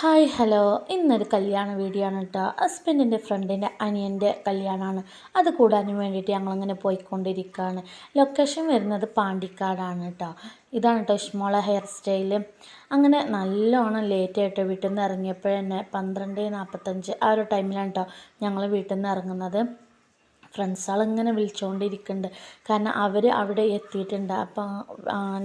Hi hello. ഇന്നൊരു കല്യാണ video ആണ് കേട്ടോ ഹസ്ബൻഡിന്റെ ഫ്രണ്ടിന്റെ അനിയന്റെ കല്യാണമാണ് അത് കൂടാനും വേണ്ടിയിട്ട് ഞങ്ങളിങ്ങനെ പോയിക്കൊണ്ടിരിക്കുകയാണ് ലൊക്കേഷൻ വരുന്നത് പാണ്ടിക്കാടാണ് കേട്ടോ ഇതാണ് കേട്ടോ ഇഷ്മോള ഹെയർ സ്റ്റൈൽ അങ്ങനെ നല്ലോണം ലേറ്റായിട്ട് വീട്ടിൽ നിന്ന് ഇറങ്ങിയപ്പോഴന്നെ പന്ത്രണ്ട് നാൽപ്പത്തഞ്ച് ആ ഒരു ടൈമിലാണ് കേട്ടോ ഞങ്ങൾ വീട്ടിൽ നിന്ന് ഇറങ്ങുന്നത്. ഫ്രണ്ട്സുകളിങ്ങനെ വിളിച്ചുകൊണ്ടിരിക്കുന്നുണ്ട് കാരണം അവർ അവിടെ എത്തിയിട്ടുണ്ട്. അപ്പോൾ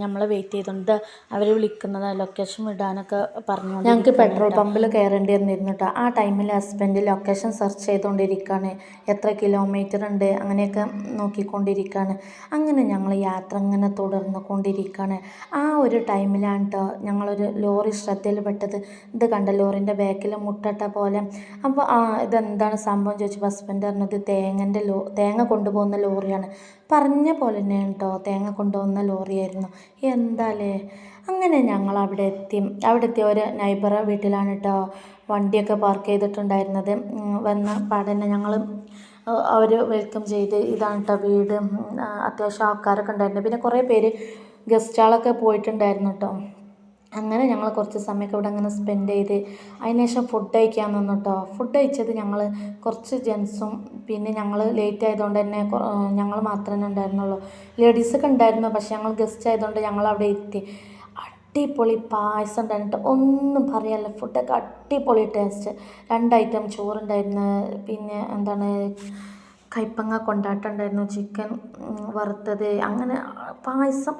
നമ്മളെ വെയിറ്റ് ചെയ്തുകൊണ്ട് അവർ വിളിക്കുന്നത് ലൊക്കേഷൻ വിടാനൊക്കെ പറഞ്ഞു ഞങ്ങൾക്ക് പെട്രോൾ പമ്പിൽ കയറേണ്ടി വന്നിരുന്നു കേട്ടോ ആ ടൈമിൽ ഹസ്ബൻഡ് ലൊക്കേഷൻ സെർച്ച് ചെയ്തുകൊണ്ടിരിക്കുകയാണ് എത്ര കിലോമീറ്റർ ഉണ്ട് അങ്ങനെയൊക്കെ നോക്കിക്കൊണ്ടിരിക്കുകയാണ് അങ്ങനെ ഞങ്ങൾ യാത്ര ഇങ്ങനെ തുടർന്നു കൊണ്ടിരിക്കുകയാണ് ആ ഒരു ടൈമിലാണ് കേട്ടോ ഞങ്ങളൊരു ലോറി ശ്രദ്ധയിൽപ്പെട്ടത് ഇത് കണ്ട ലോറിന്റെ ബാക്കിൽ മുട്ടട്ട പോലെ. അപ്പോൾ ഇതെന്താണ് സംഭവം ചോദിച്ചപ്പോൾ ഹസ്ബൻഡ് പറഞ്ഞത് തേങ്ങന്റെ ലോ തേങ്ങ കൊണ്ടുപോകുന്ന ലോറിയാണ്. പറഞ്ഞ പോലെ തന്നെയാണ് കേട്ടോ തേങ്ങ കൊണ്ടുപോകുന്ന ലോറിയായിരുന്നു. എന്താലേ? അങ്ങനെ ഞങ്ങൾ അവിടെ എത്തി. അവിടെ എത്തിയ ഒരു നൈബറ വീട്ടിലാണ് കേട്ടോ വണ്ടിയൊക്കെ പാർക്ക് ചെയ്തിട്ടുണ്ടായിരുന്നത്. വന്ന പാടന്നെ ഞങ്ങൾ അവർ വെൽക്കം ചെയ്ത് ഇതാണ് കേട്ടോ വീട്. അത്യാവശ്യം ആൾക്കാരൊക്കെ ഉണ്ടായിരുന്നു. പിന്നെ കുറേ പേര് ഗസ്റ്റുകളൊക്കെ പോയിട്ടുണ്ടായിരുന്നു കേട്ടോ. അങ്ങനെ ഞങ്ങൾ കുറച്ച് സമയമൊക്കെ ഇവിടെ അങ്ങനെ സ്പെൻഡ് ചെയ്ത് അതിനുശേഷം ഫുഡ് കഴിക്കാൻ നിന്നു കേട്ടോ ഫുഡ് കഴിച്ചത് ഞങ്ങൾ കുറച്ച് ജെൻസും പിന്നെ ഞങ്ങൾ ലേറ്റ് ആയതുകൊണ്ട് തന്നെ ഞങ്ങൾ മാത്രമേ ഉണ്ടായിരുന്നുള്ളൂ. ലേഡീസൊക്കെ ഉണ്ടായിരുന്നു പക്ഷെ ഞങ്ങൾ ഗസ്റ്റ് ആയതുകൊണ്ട് ഞങ്ങൾ അവിടെ എത്തി. അടിപൊളി പായസം ഉണ്ടായിരുന്നു ഒന്നും പറയാനില്ല. ഫുഡൊക്കെ അടിപൊളി ടേസ്റ്റ് രണ്ട് ഐറ്റം ചോറുണ്ടായിരുന്നു. പിന്നെ എന്താണ് കൈപ്പങ്ങ കൊണ്ടാട്ടം ഉണ്ടായിരുന്നു ചിക്കൻ വറുത്തത്. അങ്ങനെ പായസം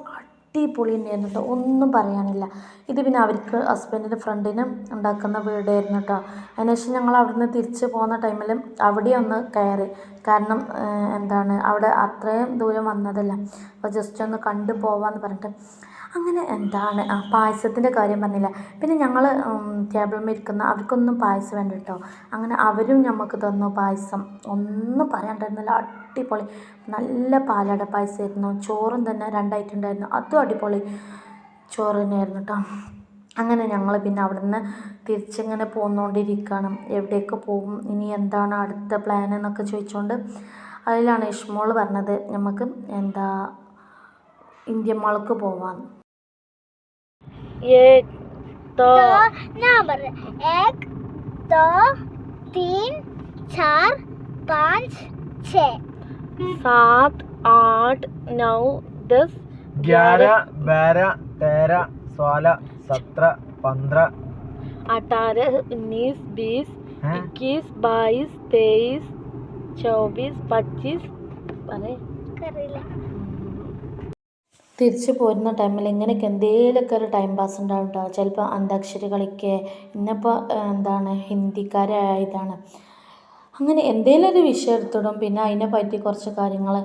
അടിപൊളി തന്നെയായിരുന്നു കേട്ടോ ഒന്നും പറയാനില്ല. ഇത് പിന്നെ അവർക്ക് ഹസ്ബൻഡിന്റെ ഫ്രണ്ടിന് ഉണ്ടാക്കുന്ന വീടായിരുന്നു കേട്ടോ അതിനുശേഷം ഞങ്ങൾ അവിടുന്ന് തിരിച്ച് പോകുന്ന ടൈമിൽ അവിടെ ഒന്ന് കയറി. കാരണം എന്താണ് അവിടെ അത്രയും ദൂരം വന്നതല്ല. അപ്പോൾ ജസ്റ്റ് ഒന്ന് കണ്ടു പോവാമെന്ന് പറഞ്ഞിട്ട്. അങ്ങനെ എന്താണ്? ആ പായസത്തിന്റെ കാര്യം പറഞ്ഞില്ല? പിന്നെ ഞങ്ങൾ ടേബിൾ ഇരിക്കുന്ന അവർക്കൊന്നും പായസം വേണ്ട കേട്ടോ. അങ്ങനെ അവരും ഞമ്മക്ക് തന്നു പായസം. ഒന്നും പറയാണ്ടായിരുന്നില്ല. അടിപൊളി. നല്ല പാലട പായസമായിരുന്നു. ചോറും തന്നെ രണ്ടായിട്ടുണ്ടായിരുന്നു. അതും അടിപൊളി ചോറ് തന്നെയായിരുന്നു കേട്ടോ. അങ്ങനെ ഞങ്ങൾ പിന്നെ അവിടെ നിന്ന് തിരിച്ചിങ്ങനെ പോന്നുകൊണ്ടിരിക്കുകയാണ് എവിടേക്ക് പോകും ഇനി എന്താണ് അടുത്ത പ്ലാൻ എന്നൊക്കെ ചോദിച്ചുകൊണ്ട് അതിലാണ് ഇഷ്മോൾ പറഞ്ഞത്. നമുക്ക് എന്താ ഇന്ത്യൻ മാൾക്ക് പോവാൻ एक दो नंबर एक दो तीन चार पाँच छ। सात आठ नौ दस ग्यारह बारह तेरह सोलह सत्रह पंद्रह। अठारह उन्नीस बीस इक्कीस बाईस तेईस चौबीस पच्चीस। अरे। करेला। തിരിച്ചു പോരുന്ന ടൈമിൽ ഇങ്ങനെയൊക്കെ എന്തെങ്കിലുമൊക്കെ ഒരു ടൈം പാസ് ഉണ്ടാവും കേട്ടോ ചിലപ്പോൾ അന്താക്ഷരി കളിക്കുക ഇന്നിപ്പോൾ എന്താണ് ഹിന്ദിക്കാരായതാണ് അങ്ങനെ എന്തെങ്കിലും ഒരു വിഷയം എടുത്തിടും. പിന്നെ അതിനെ പറ്റി കുറച്ച് കാര്യങ്ങൾ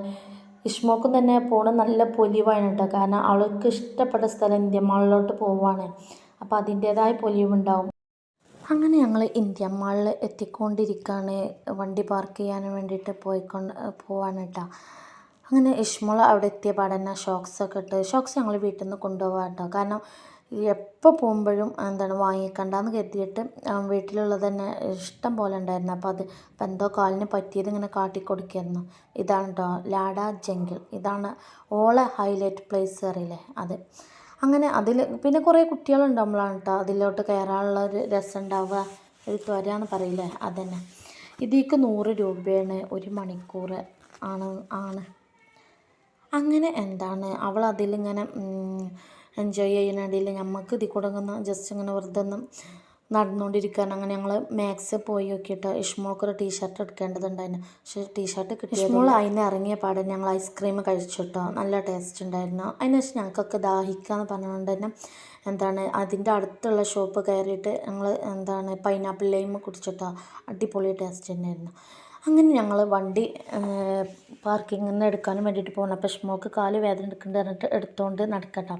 ഇഷ്മോക്കും തന്നെ പോകണം നല്ല പൊലിവാണ് കേട്ടോ കാരണം അവൾക്ക് ഇഷ്ടപ്പെട്ട സ്ഥലം ഇന്ത്യ മാളിലോട്ട് പോവുകയാണ് അപ്പോൾ അതിന്റേതായ പൊലിവുണ്ടാവും. അങ്ങനെ ഞങ്ങൾ ഇന്ത്യ മാളിൽ എത്തിക്കൊണ്ടിരിക്കുകയാണ് വണ്ടി പാർക്ക് ചെയ്യാൻ വേണ്ടിയിട്ട് പോയിക്കൊണ്ട് പോവാണ് കേട്ടോ അങ്ങനെ ഇഷ്മുള അവിടെ എത്തിയ പാടന്നെ ഷോക്സൊക്കെ ഇട്ട് ഷോക്സ് ഞങ്ങൾ വീട്ടിൽ നിന്ന് കൊണ്ടുപോകാം കേട്ടോ കാരണം എപ്പോൾ പോകുമ്പോഴും എന്താണ് വാങ്ങിക്കണ്ടെന്ന് കരുതിയിട്ട് വീട്ടിലുള്ളത് തന്നെ ഇഷ്ടം പോലെ ഉണ്ടായിരുന്നു. അപ്പോൾ അത് ഇപ്പം എന്തോ കാലിന് പറ്റിയത് ഇങ്ങനെ കാട്ടിക്കൊടുക്കായിരുന്നു. ഇതാണ് കേട്ടോ ലാഡ ജംഗിൾ. ഇതാണ് ഓളെ ഹൈലൈറ്റ് പ്ലേസ് അറിയില്ലേ അത്. അങ്ങനെ അതിൽ പിന്നെ കുറേ കുട്ടികളുണ്ടാകുമ്പോഴാണ് കേട്ടോ അതിലോട്ട് കയറാനുള്ള ഒരു രസം ഉണ്ടാവുക ഒരു ത്വരാന്ന് പറയില്ലേ അതന്നെ ഇതിക്ക് നൂറ് രൂപയാണ് ഒരു മണിക്കൂർ ആണ് ആണ്. അങ്ങനെ എന്താണ്? അവൾ അതിലിങ്ങനെ എൻജോയ് ചെയ്യുന്നതിൽ നമുക്ക് ഇതിൽ കൂടെ ഒന്ന് ജസ്റ്റ് ഇങ്ങനെ വെറുതെ ഒന്ന് നടന്നുകൊണ്ടിരിക്കാൻ അങ്ങനെ ഞങ്ങൾ മാക്സ് പോയി നോക്കിയിട്ട് ഇഷ്മോൾക്ക് ഒരു ടീഷർട്ട് എടുക്കേണ്ടതുണ്ടായിരുന്നു. പക്ഷേ ടീഷർട്ട് കിട്ടി ഇഷ്മോൾ അതിന് ഇറങ്ങിയ പാടെ ഞങ്ങൾ ഐസ്ക്രീം കഴിച്ചിട്ടോ നല്ല ടേസ്റ്റ് ഉണ്ടായിരുന്നു. അതിന് ശേഷം ഞങ്ങൾക്കൊക്കെ ദാഹിക്കാന്ന് പറഞ്ഞുകൊണ്ട് തന്നെ എന്താണ് അതിന്റെ അടുത്തുള്ള ഷോപ്പ് കയറിയിട്ട് ഞങ്ങൾ എന്താണ് പൈനാപ്പിൾ ലൈം കുടിച്ചിട്ടോ അടിപൊളി ടേസ്റ്റ് തന്നെയായിരുന്നു. അങ്ങനെ ഞങ്ങൾ വണ്ടി പാർക്കിങ്ങിൽ നിന്ന് എടുക്കാനും വേണ്ടിയിട്ട് പോകണം അപ്പോൾ ഷ്മോക്ക് കാൽ വേദന എടുക്കുന്നുണ്ട് പറഞ്ഞിട്ട് എടുത്തുകൊണ്ട് നടക്കട്ടോ.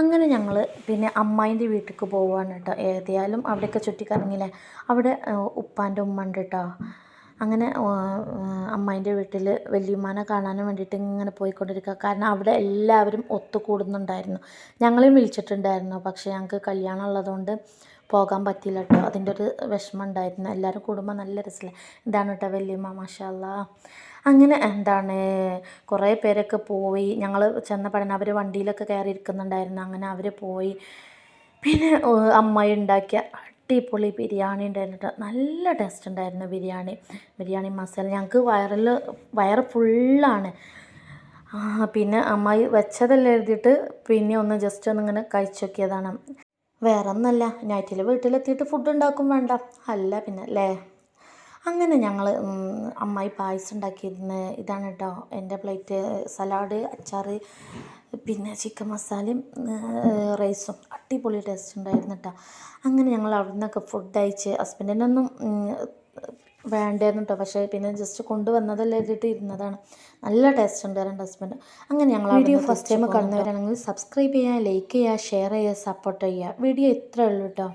അങ്ങനെ ഞങ്ങൾ പിന്നെ അമ്മായിന്റെ വീട്ടിലേക്ക് പോവുകയാണ് കേട്ടോ ഏതായാലും അവിടെയൊക്കെ ചുറ്റിക്കറങ്ങില്ലേ? അവിടെ ഉപ്പാന്റെ ഉമ്മ ഉണ്ട് കേട്ടോ അങ്ങനെ അമ്മായിന്റെ വീട്ടിൽ വല്യമ്മാനെ കാണാനും വേണ്ടിയിട്ട് ഇങ്ങനെ പോയിക്കൊണ്ടിരിക്കുക കാരണം അവിടെ എല്ലാവരും ഒത്തുകൂടുന്നുണ്ടായിരുന്നു. ഞങ്ങളെയും വിളിച്ചിട്ടുണ്ടായിരുന്നു. പക്ഷേ ഞങ്ങൾക്ക് കല്യാണം ഉള്ളതുകൊണ്ട് പോകാൻ പറ്റിയില്ല കേട്ടോ അതിന്റെ ഒരു വിഷമം ഉണ്ടായിരുന്നു എല്ലാവരും കൂടുമ്പോൾ നല്ല രസമില്ല ഇതാണ് കേട്ടോ വല്യമ്മ മാഷാല്ല. അങ്ങനെ എന്താണ് കുറേ പേരൊക്കെ പോയി. ഞങ്ങൾ ചെന്നപ്പോഴാണ് അവർ വണ്ടിയിലൊക്കെ കയറി ഇരിക്കുന്നുണ്ടായിരുന്നു അങ്ങനെ അവർ പോയി. പിന്നെ അമ്മായി ഉണ്ടാക്കിയ അടിപൊളി ബിരിയാണി ഉണ്ടായിരുന്നു കേട്ടോ നല്ല ടേസ്റ്റ് ഉണ്ടായിരുന്നു ബിരിയാണി. ബിരിയാണി മസാല. ഞങ്ങൾക്ക് വയറിൽ വയറ് ഫുള്ളാണ്. പിന്നെ അമ്മായി വെച്ചതല്ല എഴുതിയിട്ട് പിന്നെ ഒന്ന് ജസ്റ്റ് ഒന്ന് ഇങ്ങനെ കഴിച്ചു നോക്കിയതാണ്. വേറെ ഒന്നല്ല നൈറ്റിൽ വീട്ടിലെത്തിയിട്ട് ഫുഡ് ഉണ്ടാക്കും വേണ്ട. അല്ല പിന്നെ അല്ലേ അങ്ങനെ ഞങ്ങൾ അമ്മായി പായസം ഉണ്ടാക്കിയിരുന്ന. ഇതാണ് കേട്ടോ എന്റെ പ്ലേറ്റ് സലാഡ് അച്ചാർ പിന്നെ ചിക്കൻ മസാലയും റൈസും അടിപൊളി ടേസ്റ്റ് ഉണ്ടായിരുന്നു കേട്ടോ അങ്ങനെ ഞങ്ങൾ അവിടെ നിന്നൊക്കെ ഫുഡ് അയച്ച് ഹസ്ബൻഡിനൊന്നും വേണ്ടായിരുന്നു കേട്ടോ പക്ഷേ പിന്നെ ജസ്റ്റ് കൊണ്ടുവന്നതല്ലേ എഴുതിയിട്ട് ഇരുന്നതാണ്. നല്ല ടേസ്റ്റ് ഉണ്ട് രണ്ട് ഹസ്ബൻഡ് അങ്ങനെ ഞങ്ങൾ വീഡിയോ ഫസ്റ്റ് ടൈം കാണുന്നവരാണെങ്കിൽ സബ്സ്ക്രൈബ് ചെയ്യുക ലൈക്ക് ചെയ്യുക ഷെയർ ചെയ്യുക സപ്പോർട്ട് ചെയ്യുക. വീഡിയോ ഇത്രയേ ഉള്ളൂ കേട്ടോ